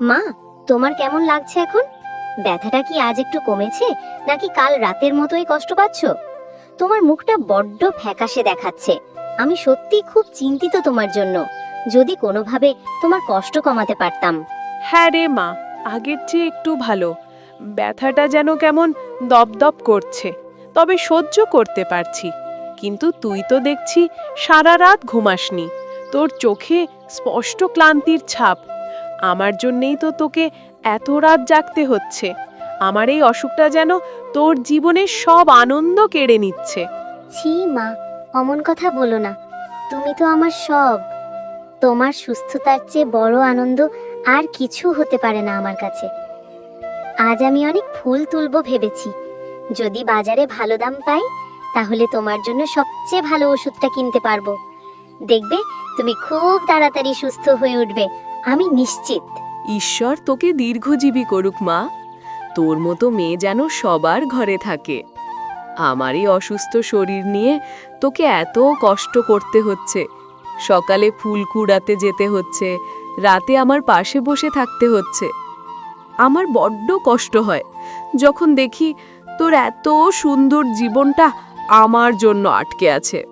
মা, তোমার কেমন লাগছে এখন? ব্যথাটা কি আজ একটু কমেছে, নাকি কাল রাতের মতোই কষ্ট পাচ্ছ? তোমার মুখটা বড্ড ফ্যাকাশে দেখাচ্ছে। আমি সত্যি খুব চিন্তিত তোমার জন্য। যদি কোনোভাবে তোমার কষ্ট কমাতে পারতাম। হ্যাঁ রে মা, আগের চেয়ে একটু ভালো। ব্যথাটা যেন কেমন দপদপ করছে, তবে সহ্য করতে পারছি। কিন্তু তুই তো দেখছি সারা রাত ঘুমাসনি। তোর চোখে স্পষ্ট ক্লান্তির ছাপ। আমার জন্যেই তো তোকে এত রাত জাগতে হচ্ছে। আমার এই অসুখটা যেন তোর জীবনের সব আনন্দ কেড়ে নিচ্ছে। ছি মা, অমন কথা বলো না। তুমি তো আমার সব। তোমার সুস্থতার চেয়ে বড় আনন্দ আর কিছু হতে পারে না আমার কাছে। আজ আমি অনেক ফুল তুলবো ভেবেছি। যদি বাজারে ভালো দাম পাই, তাহলে তোমার জন্য সবচেয়ে ভালো ওষুধটা কিনতে পারব। দেখবে, তুমি খুব তাড়াতাড়ি সুস্থ হয়ে উঠবে। আমি নিশ্চিত। ঈশ্বর তোকে দীর্ঘজীবী করুক মা। তোর মতো মেয়ে যেন সবার ঘরে থাকে। আমার এই অসুস্থ শরীর নিয়ে তোকে এত কষ্ট করতে হচ্ছে। সকালে ফুল কুড়াতে যেতে হচ্ছে রাতে আমার পাশে বসে থাকতে হচ্ছে। আমার বড্ড কষ্ট হয় যখন দেখি তোর এত সুন্দর জীবনটা আমার জন্য আটকে আছে।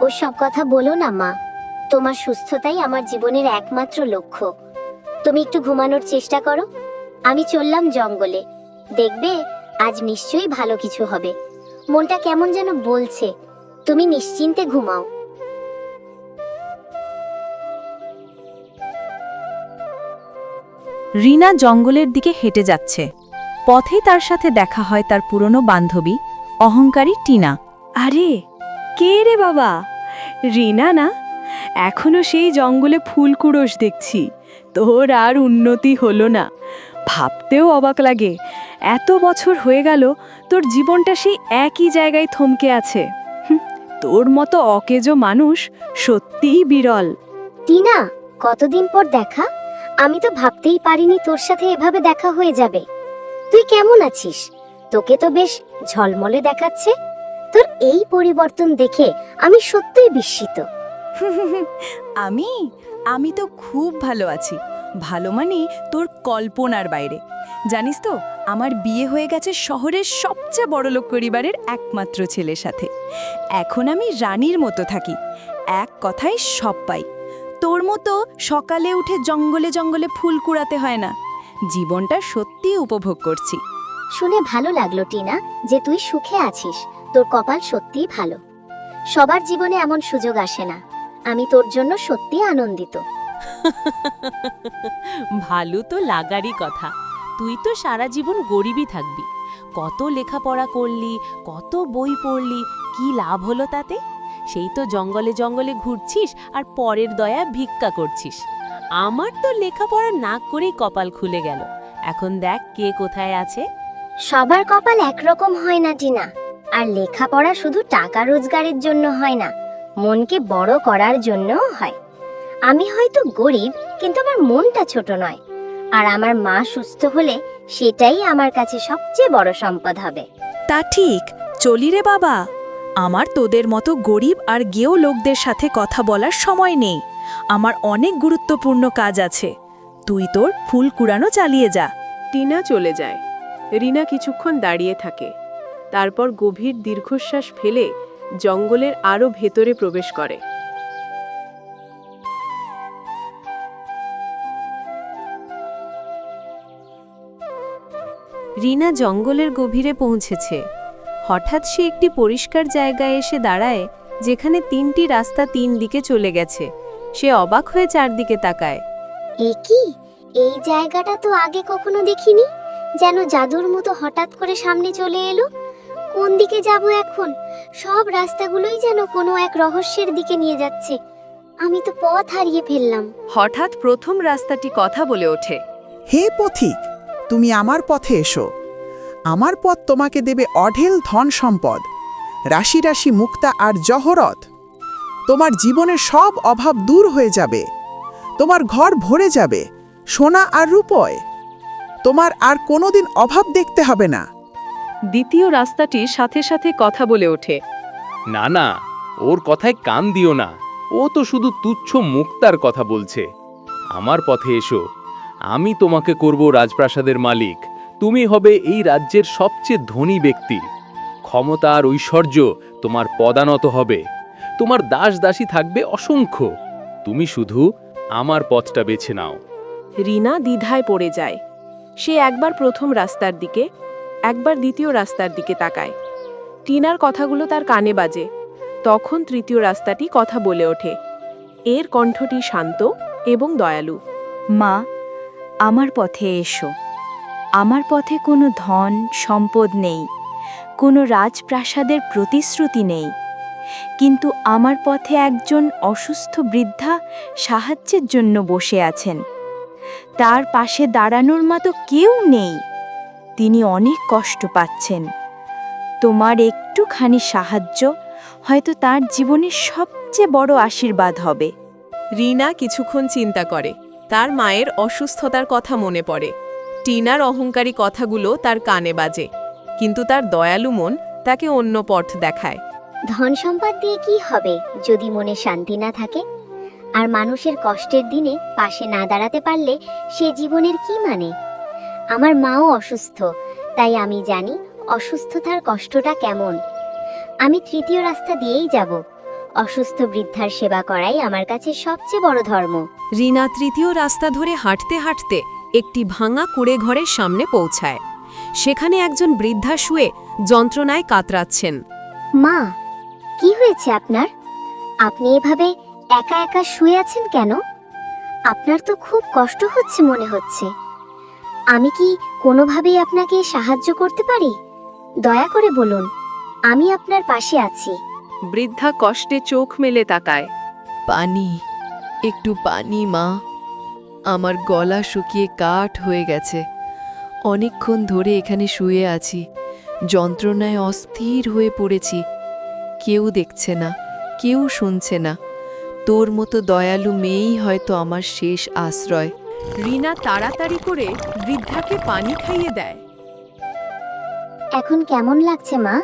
ওসব কথা বলো না মা। তোমার সুস্থতাই আমার জীবনের একমাত্র লক্ষ্য। তুমি একটু ঘুমানোর চেষ্টা করো। আমি চললাম জঙ্গলে। দেখবে আজ নিশ্চয়ই ভালো কিছু হবে। মনটা কেমন যেন বলছে তুমি নিশ্চিন্তে ঘুমাও। রিনা জঙ্গলের দিকে হেঁটে যাচ্ছে। পথেই তার সাথে দেখা হয় তার পুরনো বান্ধবী অহংকারী টিনা। আরে কে রে বাবা? রিনা না? এখনও সেই জঙ্গলে ফুল কুড়োস দেখছি। তোর আর উন্নতি হলো না। ভাবতেও অবাক লাগে। এত বছর হয়ে গেল, তোর জীবনটা সেই একই জায়গায় থমকে আছে। তোর মতো অকেজো মানুষ সত্যিই বিরল। টিনা, কতদিন পর দেখা? আমি তো ভাবতেই পারিনি তোর সাথে এভাবে দেখা হয়ে যাবে। তুই কেমন আছিস? তোকে তো বেশ ঝলমলে দেখাচ্ছে। তোর এই পরিবর্তন দেখে আমি সত্যিই বিস্মিত। আমি? আমি তো খুব ভালো আছি। ভালো মানে তোর কল্পনার বাইরে। জানিস তো, আমার বিয়ে হয়ে গেছে শহরের সবচেয়ে বড়লোক পরিবারের একমাত্র ছেলের সাথে। এখন আমি রানীর মতো থাকি। এক কথায় সব পাই। তোর মতো সকালে উঠে জঙ্গলে জঙ্গলে ফুল কুড়াতে হয় না। জীবনটা সত্যিই উপভোগ করছি। শুনে ভালো লাগল, টিনা, যে তুই সুখে আছিস। তোর কপাল সত্যিই ভালো। সবার জীবনে এমন সুযোগ আসে না। আমি তোর জন্য সত্যি আনন্দিত। ভালো তো লাগারই কথা। তুই তো সারা জীবন গরিবই থাকবি। কত লেখাপড়া করলি কত বই পড়লি কি লাভ হলো তাতে? সেই তো জঙ্গলে জঙ্গলে ঘুরছিস আর পরের দয়া ভিক্ষা করছিস। আমার তো লেখাপড়া না করেই কপাল খুলে গেল। এখন দেখ কে কোথায় আছে। সবার কপাল একরকম হয় না টিনা আর লেখাপড়া শুধু টাকা রোজগারের জন্য হয় না। মনকে বড় করার জন্যও হয়। আমি হয়তো গরিব কিন্তু আমার মনটা ছোট নয়। আর আমার মা সুস্থ হলে সেটাই আমার কাছে সবচেয়ে বড় সম্পদ হবে। তা ঠিক। চলি রে বাবা। আমার তোদের মতো গরিব আর গেও লোকদের সাথে কথা বলার সময় নেই। আমার অনেক গুরুত্বপূর্ণ কাজ আছে। তুই তোর ফুল কুড়ানো চালিয়ে যা। টিনা চলে যায়। রিনা কিছুক্ষণ দাঁড়িয়ে থাকে। তারপর গভীর দীর্ঘশ্বাস ফেলে জঙ্গলের আরও ভেতরে প্রবেশ করে। রিনা জঙ্গলের গভীরে পৌঁছেছে। হঠাৎ সে একটি পরিষ্কার জায়গায় এসে দাঁড়ায় যেখানে তিনটি রাস্তা তিন দিকে চলে গেছে। সে অবাক হয়ে চারদিকে তাকায়। এ কি? এই জায়গাটা তো আগে কখনো দেখিনি। যেন জাদুর মতো হঠাৎ করে সামনে চলে এলো। কোন দিকে যাব এখন? সব রাস্তাগুলোই যেন কোনো এক রহস্যের দিকে নিয়ে যাচ্ছে। আমি তো পথ হারিয়ে ফেললাম। হঠাৎ প্রথম রাস্তাটি কথা বলে ওঠে। হে পথিক তুমি আমার পথে এসো। আমার পথ তোমাকে দেবে অঢেল ধন সম্পদ রাশি রাশি মুক্তা আর জহরত। তোমার জীবনের সব অভাব দূর হয়ে যাবে। তোমার ঘর ভরে যাবে সোনা আর রূপয়। তোমার আর কোনোদিন অভাব দেখতে হবে না। দ্বিতীয় রাস্তাটি সাথে সাথে কথা বলে ওঠে। না না ওর কথায় কান দিও না। ও তো শুধু তুচ্ছ মুক্তার কথা বলছে। আমার পথে এসো। আমি তোমাকে করব রাজপ্রাসাদের মালিক। তুমি হবে এই রাজ্যের সবচেয়ে ধনী ব্যক্তি। ক্ষমতা আর ঐশ্বর্য তোমার পদানত হবে। তোমার দাস দাসী থাকবে অসংখ্য। তুমি শুধু আমার পথটা বেছে নাও। রিনা দ্বিধায় পড়ে যায়। সে একবার প্রথম রাস্তার দিকে একবার দ্বিতীয় রাস্তার দিকে তাকায়। টিনার কথাগুলো তার কানে বাজে। তখন তৃতীয় রাস্তাটি কথা বলে ওঠে। এর কণ্ঠটি শান্ত এবং দয়ালু। মা, আমার পথে এসো। আমার পথে কোনো ধন, সম্পদ নেই। কোনো রাজপ্রাসাদের প্রতিশ্রুতি নেই। কিন্তু আমার পথে একজন অসুস্থ বৃদ্ধা সাহায্যের জন্য বসে আছেন। তার পাশে দাঁড়ানোর মতো কেউ নেই। তিনি অনেক কষ্ট পাচ্ছেন। তোমার একটুখানি সাহায্য হয়তো তার জীবনের সবচেয়ে বড় আশীর্বাদ হবে। রিনা কিছুক্ষণ চিন্তা করে। তার মায়ের অসুস্থতার কথা মনে পড়ে। টিনার অহংকারী কথাগুলো তার কানে বাজে কিন্তু তার দয়ালু মন তাকে অন্য পথ দেখায়। ধন সম্পদ দিয়ে কি হবে যদি মনে শান্তি না থাকে? আর মানুষের কষ্টের দিনে পাশে না দাঁড়াতে পারলে সে জীবনের কি মানে? আমার মাও অসুস্থ তাই আমি জানি অসুস্থতার কষ্টটা কেমন। আমি তৃতীয় রাস্তা দিয়েই যাব। অসুস্থ বৃদ্ধার সেবা করাই আমার কাছে সবচেয়ে বড় ধর্ম। রিনা তৃতীয় রাস্তা ধরে হাঁটতে হাঁটতে একটি ভাঙা কুড়ে ঘরের সামনে পৌঁছায়। সেখানে একজন বৃদ্ধা শুয়ে যন্ত্রণায় কাতরাচ্ছেন। মা কি হয়েছে আপনার? আপনি এভাবে একা একা শুয়ে আছেন কেন? আপনার তো খুব কষ্ট হচ্ছে মনে হচ্ছে। আমি কি কোনোভাবেই আপনাকে সাহায্য করতে পারি? দয়া করে বলুন আমি আপনার পাশে আছি। বৃদ্ধা কষ্টে চোখ মেলে তাকায়। পানি একটু পানি মা। আমার গলা শুকিয়ে কাঠ হয়ে গেছে। অনেকক্ষণ ধরে এখানে শুয়ে আছি। যন্ত্রণায় অস্থির হয়ে পড়েছি। কেউ দেখছে না কেউ শুনছে না। তোর মতো দয়ালু মেয়েই হয়তো আমার শেষ আশ্রয়। রিনা তাড়াতাড়ি করে বৃদ্ধাকে পানি খাইয়ে দেয়। এখন কেমন লাগছে মা?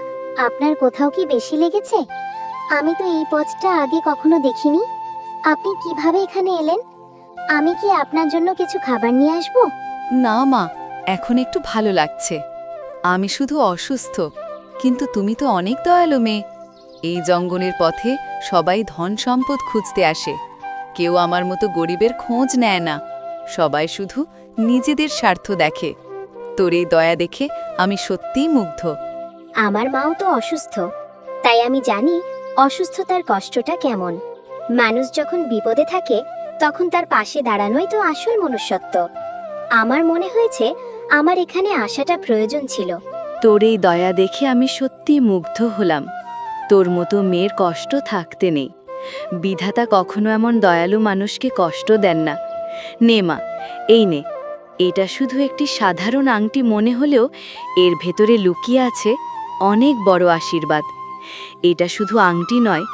আপনার কোথাও কি বেশি লেগেছে? আমি তো এই পথটা আগে কখনো দেখিনি। আপনি কীভাবে এখানে এলেন? আমি কি আপনার জন্য কিছু খাবার নিয়ে আসব? না মা এখন একটু ভালো লাগছে। আমি শুধু অসুস্থ কিন্তু তুমি তো অনেক দয়ালু মেয়ে। এই জঙ্গলের পথে সবাই ধন সম্পদ খুঁজতে আসে। কেউ আমার মতো গরিবের খোঁজ নেয় না। সবাই শুধু নিজেদের স্বার্থ দেখে। তোর এই দয়া দেখে আমি সত্যিই মুগ্ধ। আমার মাও তো অসুস্থ। তাই আমি জানি অসুস্থতার কষ্টটা কেমন। মানুষ যখন বিপদে থাকে তখন তার পাশে দাঁড়ানোই তো আসল মনুষ্যত্ব। আমার মনে হয়েছে আমার এখানে আসাটা প্রয়োজন ছিল। তোর এই দয়া দেখে আমি সত্যি মুগ্ধ হলাম। তোর মতো মেয়ের কষ্ট থাকতে নেই। বিধাতা কখনো এমন দয়ালু মানুষকে কষ্ট দেন না। নে মা, এই নে। এটা শুধু একটি সাধারণ আংটি মনে হলেও এর ভেতরে লুকিয়ে আছে অনেক বড় আশীর্বাদ। এটা শুধু আংটি নয়,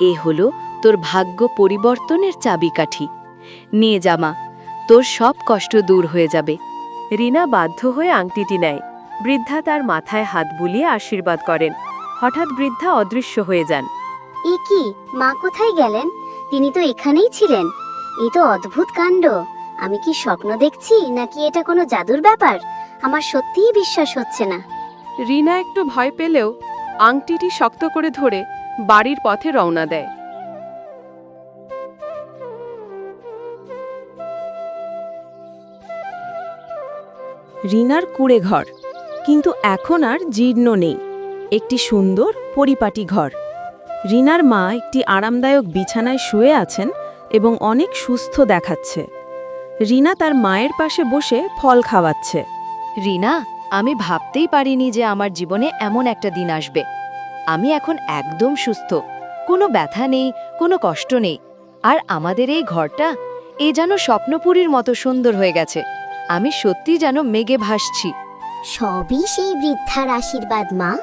এ হলো তোর ভাগ্য পরিবর্তনের চাবিকাঠি। নিয়ে জামা তোর সব কষ্ট দূর হয়ে যাবে। রিনা বাধ্য হয়ে আংটিটি নেয়। বৃদ্ধা তার মাথায় হাত বুলিয়ে আশীর্বাদ করেন। হঠাৎ বৃদ্ধা অদৃশ্য হয়ে যান। এ কি, মা কোথায় গেলেন? তিনি তো এখানেই ছিলেন। এ তো অদ্ভুত কাণ্ড। আমি কি স্বপ্ন দেখছি নাকি এটা কোনো জাদুর ব্যাপার? আমার সত্যিই বিশ্বাস হচ্ছে না। রিনা একটু ভয় পেলেও আংটিটি শক্ত করে ধরে বাড়ির পথে রওনা দেয়। রিনার কুড়ে ঘর কিন্তু এখন আর জীর্ণ নেই। একটি সুন্দর পরিপাটি ঘর। রিনার মা একটি আরামদায়ক বিছানায় শুয়ে আছেন এবং অনেক সুস্থ দেখাচ্ছে। রিনা তার মায়ের পাশে বসে ফল খাওয়াচ্ছে। রিনা আমি ভাবতেই পারিনি যে আমার জীবনে এমন একটা দিন আসবে। আমি এখন একদম সুস্থ। কোনো ব্যথা নেই কোনো কষ্ট নেই। আর আমাদের এই ঘরটা এ যেন স্বপ্নপুরীর মতো সুন্দর হয়ে গেছে। আমি সত্যি যেন মেঘে ভাসছি। সবই সেই বৃদ্ধার আশীর্বাদ মা।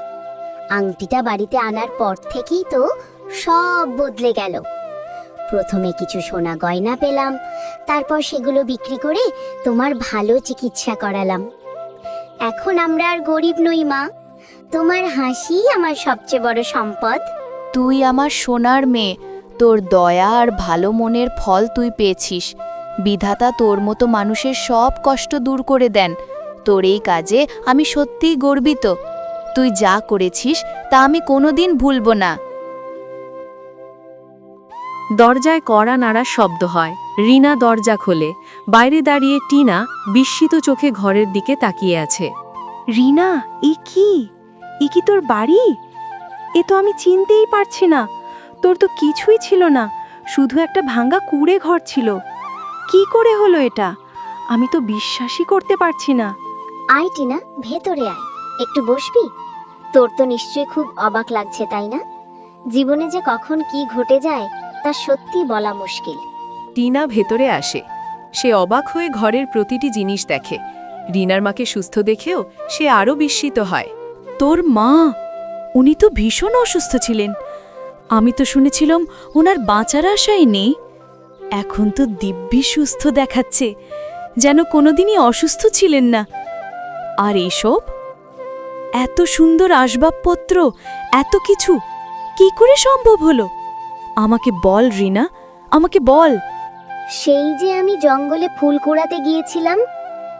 আংটিটা বাড়িতে আনার পর থেকেই তো সব বদলে গেল। প্রথমে কিছু সোনা গয়না পেলাম, তারপর সেগুলো বিক্রি করে তোমার ভালো চিকিৎসা করালাম। এখন আমরা আর গরিব নই, মা। তোমার হাসি আমার সবচেয়ে বড় সম্পদ। তুই আমার সোনার মেয়ে। তোর দয়া আর ভালো মনের ফল তুই পেয়েছিস। বিধাতা তোর মতো মানুষের সব কষ্ট দূর করে দেন। তোর এই কাজে আমি সত্যিই গর্বিত। তুই যা করেছিস তা আমি কোনোদিন ভুলব না। দরজায় কড়া নাড়া শব্দ হয়। রিনা দরজা খোলে। বাইরে দাঁড়িয়ে টিনা বিস্মিত চোখে ঘরের দিকে তাকিয়ে আছে। রিনা এ কি? এ কি তোর বাড়ি? এ তো আমি চিনতেই পারছি না। তোর তো কিছুই ছিল না। শুধু একটা ভাঙ্গা কুড়ে ঘর ছিল। কি করে হলো এটা? আমি তো বিশ্বাসই করতে পারছি না। আয় টিনা ভেতরে আয়। একটু বসবি? তোর তো নিশ্চয়ই খুব অবাক লাগছে তাই না? জীবনে যে কখন কি ঘটে যায় তা সত্যি বলা মুশকিল। টিনা ভেতরে আসে। সে অবাক হয়ে ঘরের প্রতিটি জিনিস দেখে। রিনার মাকে সুস্থ দেখেও সে আরও বিস্মিত হয়। তোর মা? উনি তো ভীষণ অসুস্থ ছিলেন। আমি তো শুনেছিলাম ওনার বাঁচার আশাই নেই। এখন তো দিব্যি সুস্থ দেখাচ্ছে। যেন কোনোদিনই অসুস্থ ছিলেন না। আর এইসব? এত সুন্দর আসবাবপত্র এত কিছু কি করে সম্ভব হলো? আমাকে বল রিনা। আমাকে বল। সেই যে আমি জঙ্গলে ফুল কুড়াতে গিয়েছিলাম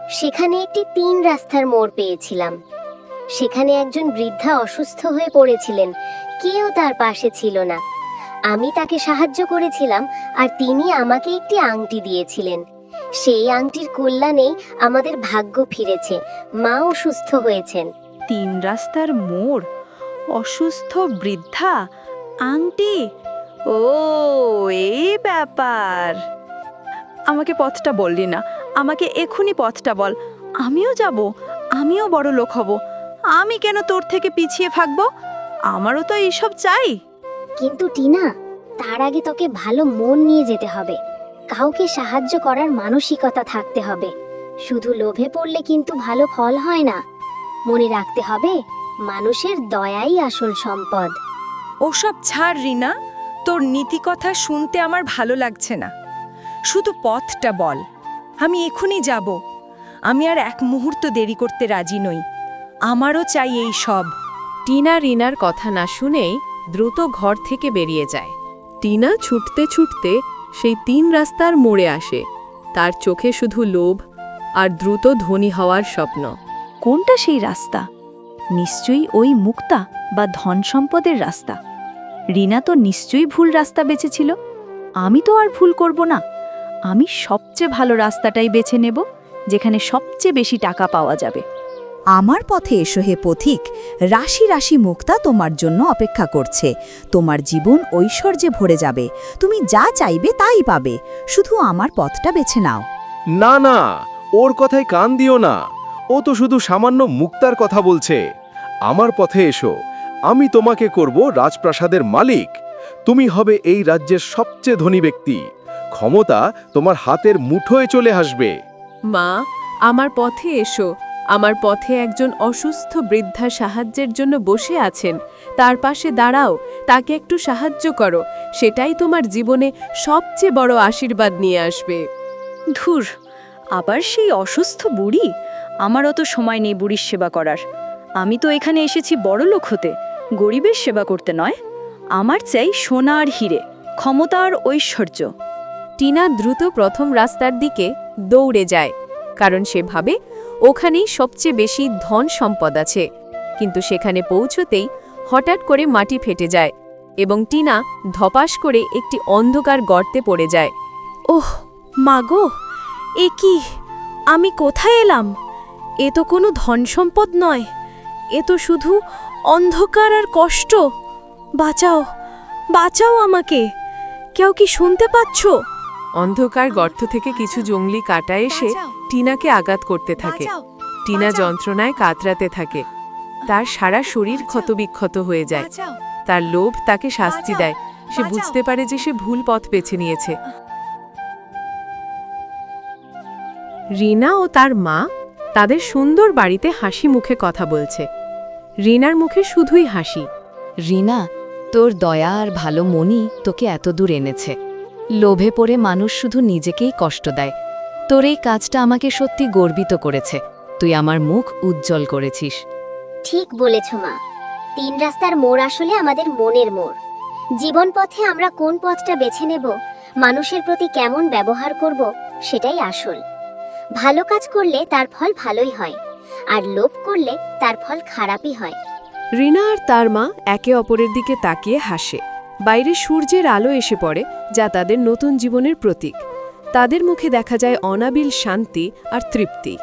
সেখানে একটি তিন রাস্তার মোড় পেয়েছিলাম। সেখানে একজন বৃদ্ধা অসুস্থ হয়ে পড়েছিলেন কেউ তার পাশে ছিল না। আমি তাকে সাহায্য করেছিলাম আর তিনি আমাকে একটি আংটি দিয়েছিলেন। সেই আংটির কল্যাণেই আমাদের ভাগ্য ফিরেছে মাও সুস্থ হয়েছেন। তিন রাস্তার মোড়? অসুস্থ বৃদ্ধা? আংটি? ও এই ব্যাপার। আমাকে পথটা বললি না। আমাকে এখনই পথটা বল। আমিও যাব। আমিও বড় লোক হব। আমি কেন তোর থেকে পিছিয়ে থাকব? আমারও তো এইসব চাই। কিন্তু টিনা তার আগে তোকে ভালো মন নিয়ে যেতে হবে। কাউকে সাহায্য করার মানসিকতা থাকতে হবে। শুধু লোভে পড়লে কিন্তু ভালো ফল হয় না। মনে রাখতে হবে মানুষের দয়াই আসল সম্পদ। ওসব ছাড় রিনা। তোর নীতিকথা শুনতে আমার ভালো লাগছে না। শুধু পথটা বল। আমি এখনই যাব। আমি আর এক মুহূর্ত দেরি করতে রাজি নই। আমারও চাই এই সব। টিনা রিনার কথা না শুনেই দ্রুত ঘর থেকে বেরিয়ে যায়। টিনা ছুটতে ছুটতে সেই তিন রাস্তার মোড়ে আসে। তার চোখে শুধু লোভ আর দ্রুত ধনী হওয়ার স্বপ্ন। কোনটা সেই রাস্তা? নিশ্চয়ই ওই মুক্তা বা ধন সম্পদের রাস্তা। রিনা তো নিশ্চয়ই ভুল রাস্তা বেছেছিল। আমি তো আর ভুল করব না। আমি সবচেয়ে ভালো রাস্তাটাই বেছে নেব যেখানে সবচেয়ে বেশি টাকা পাওয়া যাবে। আমার পথে এসো হে পথিক। রাশি রাশি মুক্তা তোমার জন্য অপেক্ষা করছে। তোমার জীবন ঐশ্বর্যে ভরে যাবে। তুমি যা চাইবে তাই পাবে। শুধু আমার পথটা বেছে নাও। না না ওর কথায় কান দিও না। ও তো শুধু সামান্য মুক্তার কথা বলছে। আমার পথে এসো। আমি তোমাকে করব রাজপ্রাসাদের মালিক। তুমি হবে এই রাজ্যের সবচেয়ে ধনী ব্যক্তি। ক্ষমতা তোমার হাতের মুঠোয় চলে আসবে। মা আমার পথে এসো। আমার পথে একজন অসুস্থ বৃদ্ধা সাহায্যের জন্য বসে আছেন। তার পাশে দাঁড়াও তাকে একটু সাহায্য করো। সেটাই তোমার জীবনে সবচেয়ে বড় আশীর্বাদ নিয়ে আসবে। ধুর আবার সেই অসুস্থ বুড়ি? আমার অত সময় নেই বুড়ির সেবা করার। আমি তো এখানে এসেছি বড় লোক হতে। গরিবের সেবা করতে নয় আমার চাই সোনা আর হিরে ক্ষমতা আর ঐশ্বর্য। টিনা দ্রুত প্রথম রাস্তার দিকে দৌড়ে যায় কারণ সে ভাবে ওখানেই সবচেয়ে বেশি ধন সম্পদ আছে। কিন্তু সেখানে পৌঁছতেই হঠাৎ করে মাটি ফেটে যায় এবং টিনা ধপাস করে একটি অন্ধকার গর্তে পড়ে যায়। ওহ মাগো এ কি? আমি কোথায় এলাম? এ তো কোনো ধন সম্পদ নয় এ তো শুধু অন্ধকার আর কষ্ট। বাঁচাও বাঁচাও আমাকে। কেউ কি শুনতে পাচ্ছো? অন্ধকার গর্ত থেকে কিছু জঙ্গলি কাটা এসে টিনাকে আঘাত করতে থাকে। টিনা যন্ত্রণায় কাতরাতে থাকে। তার সারা শরীর ক্ষতবিক্ষত হয়ে যায়। তার লোভ তাকে শাস্তি দেয়। সে বুঝতে পারে যে সে ভুল পথ বেছে নিয়েছে। রিনা ও তার মা তাদের সুন্দর বাড়িতে হাসি মুখে কথা বলছে। রিনার মুখে শুধুই হাসি। রিনা তোর দয়া আর ভালো মনই তোকে এত দূর এনেছে। লোভে পড়ে মানুষ শুধু নিজেকেই কষ্ট দেয়। তোর এই কাজটা আমাকে সত্যি গর্বিত করেছে। তুই আমার মুখ উজ্জ্বল করেছিস। ঠিক বলেছ মা। তিন রাস্তার মোড় আসলে আমাদের মনের মোড়। জীবন পথে আমরা কোন পথটা বেছে নেব মানুষের প্রতি কেমন ব্যবহার করব সেটাই আসল। ভালো কাজ করলে তার ফল ভালোই হয়। আর লোভ করলে তার ফল খারাপই হয়। রিনা আর তার মা একে অপরের দিকে তাকিয়ে হাসে। বাইরে সূর্যের আলো এসে পড়ে, যা তাদের নতুন জীবনের প্রতীক। তাদের মুখে দেখা যায় অনাবিল শান্তি আর তৃপ্তি।